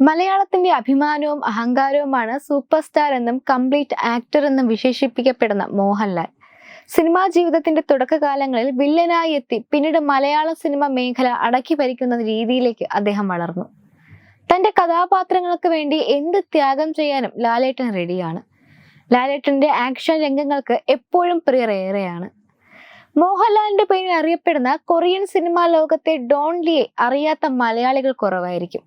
മലയാളത്തിന്റെ അഭിമാനവും അഹങ്കാരവുമാണ് സൂപ്പർ സ്റ്റാർ എന്നും കംപ്ലീറ്റ് ആക്ടർ എന്നും വിശേഷിപ്പിക്കപ്പെടുന്ന മോഹൻലാൽ. സിനിമാ ജീവിതത്തിന്റെ തുടക്കകാലങ്ങളിൽ വില്ലനായി എത്തി പിന്നീട് മലയാള സിനിമ മേഖല അടക്കി ഭരിക്കുന്ന രീതിയിലേക്ക് അദ്ദേഹം വളർന്നു. തന്റെ കഥാപാത്രങ്ങൾക്ക് വേണ്ടി എന്ത് ത്യാഗം ചെയ്യാനും ലാലേട്ടൻ റെഡിയാണ്. ലാലേട്ടന്റെ ആക്ഷൻ രംഗങ്ങൾക്ക് എപ്പോഴും പ്രിയറേറെയാണ് മോഹൻലാലിന്റെ പേരിൽ അറിയപ്പെടുന്ന കൊറിയൻ സിനിമാ ലോകത്തെ ഡോൺലിയെ അറിയാത്ത മലയാളികൾ കുറവായിരിക്കും.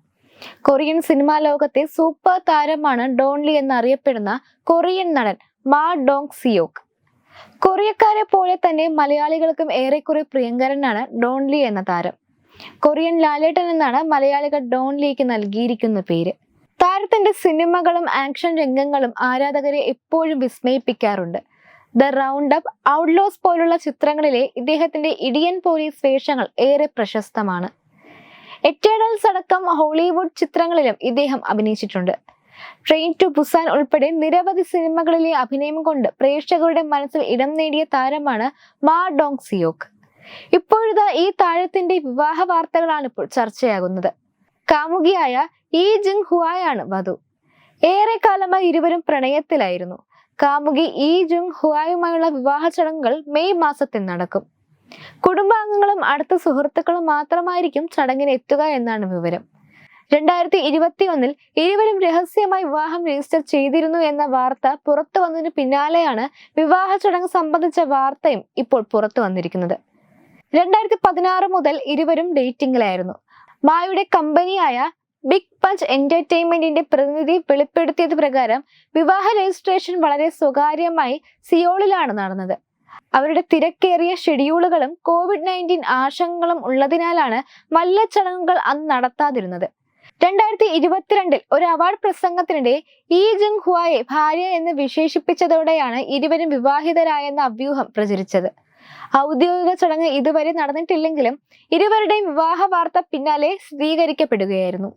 കൊറിയൻ സിനിമാ ലോകത്തെ സൂപ്പർ താരമാണ് ഡോൺലി എന്നറിയപ്പെടുന്ന കൊറിയൻ നടൻ മാ ഡോങ് സിയോക് കൊറിയക്കാരെ പോലെ തന്നെ മലയാളികൾക്കും ഏറെക്കുറെ പ്രിയങ്കരനാണ് ഡോൺലി എന്ന താരം. കൊറിയൻ ലാലേട്ടൻ എന്നാണ് മലയാളികൾ ഡോൺലിക്ക് നൽകിയിരിക്കുന്ന പേര്. താരത്തിന്റെ സിനിമകളും ആക്ഷൻ രംഗങ്ങളും ആരാധകരെ എപ്പോഴും വിസ്മയിപ്പിക്കാറുണ്ട്. ദ റൗണ്ട് അപ്പ് ഔട്ട്ലോസ് പോലുള്ള ചിത്രങ്ങളിലെ ഇദ്ദേഹത്തിന്റെ ഇടിയൻ പോലീസ് വേഷങ്ങൾ ഏറെ പ്രശസ്തമാണ്. എറ്റേണൽസ് അടക്കം ഹോളിവുഡ് ചിത്രങ്ങളിലും ഇദ്ദേഹം അഭിനയിച്ചിട്ടുണ്ട്. ട്രെയിൻ ടു ബുസാൻ ഉൾപ്പെടെ നിരവധി സിനിമകളിലെ അഭിനയം കൊണ്ട് പ്രേക്ഷകരുടെ മനസ്സിൽ ഇടം നേടിയ താരമാണ് മാ ഡോങ് സിയോക്ക് ഇപ്പോഴത്തെ ഈ താരത്തിന്റെ വിവാഹ വാർത്തകളാണ് ഇപ്പോൾ ചർച്ചയാകുന്നത്. കാമുകിയായ ഈ ജിങ് ഹുവായാണ് വധു. ഏറെ കാലമായി ഇരുവരും പ്രണയത്തിലായിരുന്നു. കാമുകി ഈ ജുങ് ഹുവായുമായുള്ള വിവാഹ ചടങ്ങുകൾ മെയ് മാസത്തിൽ നടക്കും. കുടുംബാംഗങ്ങളും അടുത്ത സുഹൃത്തുക്കളും മാത്രമായിരിക്കും ചടങ്ങിന് എത്തുക എന്നാണ് വിവരം. രണ്ടായിരത്തി ഇരുപത്തി ഒന്നിൽ ഇരുവരും രഹസ്യമായി വിവാഹം രജിസ്റ്റർ ചെയ്തിരുന്നു എന്ന വാർത്ത പുറത്തു വന്നതിന് പിന്നാലെയാണ് വിവാഹ ചടങ്ങ് സംബന്ധിച്ച വാർത്തയും ഇപ്പോൾ പുറത്തു വന്നിരിക്കുന്നത്. രണ്ടായിരത്തി പതിനാറ് മുതൽ ഇരുവരും ഡേറ്റിംഗിലായിരുന്നു. മായുടെ കമ്പനിയായ ബിഗ് പഞ്ച് എന്റർടൈൻമെന്റിന്റെ പ്രതിനിധി വെളിപ്പെടുത്തിയത് പ്രകാരം വിവാഹ രജിസ്ട്രേഷൻ വളരെ സ്വകാര്യമായി സിയോളിലാണ് നടന്നത്. അവരുടെ തിരക്കേറിയ ഷെഡ്യൂളുകളും കോവിഡ് നയന്റീൻ ആശങ്കകളും ഉള്ളതിനാലാണ് മല്ല ചടങ്ങുകൾ അന്ന് നടത്താതിരുന്നത്. രണ്ടായിരത്തി ഇരുപത്തിരണ്ടിൽ ഒരു അവാർഡ് പ്രസംഗത്തിനിടെ ഈ ജുങ് ഹുവായെ ഭാര്യ എന്ന് വിശേഷിപ്പിച്ചതോടെയാണ് ഇരുവരും വിവാഹിതരായെന്ന അഭ്യൂഹം പ്രചരിച്ചത്. ഔദ്യോഗിക ചടങ്ങ് ഇതുവരെ നടന്നിട്ടില്ലെങ്കിലും ഇരുവരുടെയും വിവാഹ വാർത്ത പിന്നാലെ സ്ഥിരീകരിക്കപ്പെടുകയായിരുന്നു